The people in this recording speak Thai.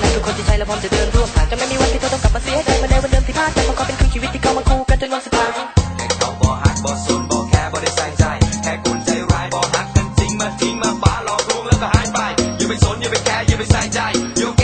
ำลัทุกคนที่ใช้แล้วพร้อมจะเดินร่วมทางจะไม่มีวันที่เธอต้องกลับมาเสียใจเมาในวันเดิมที่พลาดแต่มันก็เป็นคืนชีวิตที่เขามาคู่กันจนวันสุดท้ายแต่หักบ่สนบ่แค่บ่ไใส่ใจแค่คนใจร้ายบ่หักกันจริงมาทิ้งมาบ้าหลอกลวงแล้วก็หายไปอย่าไปสนอย่าไปแคร์อย่าไปใส่ใจอย่า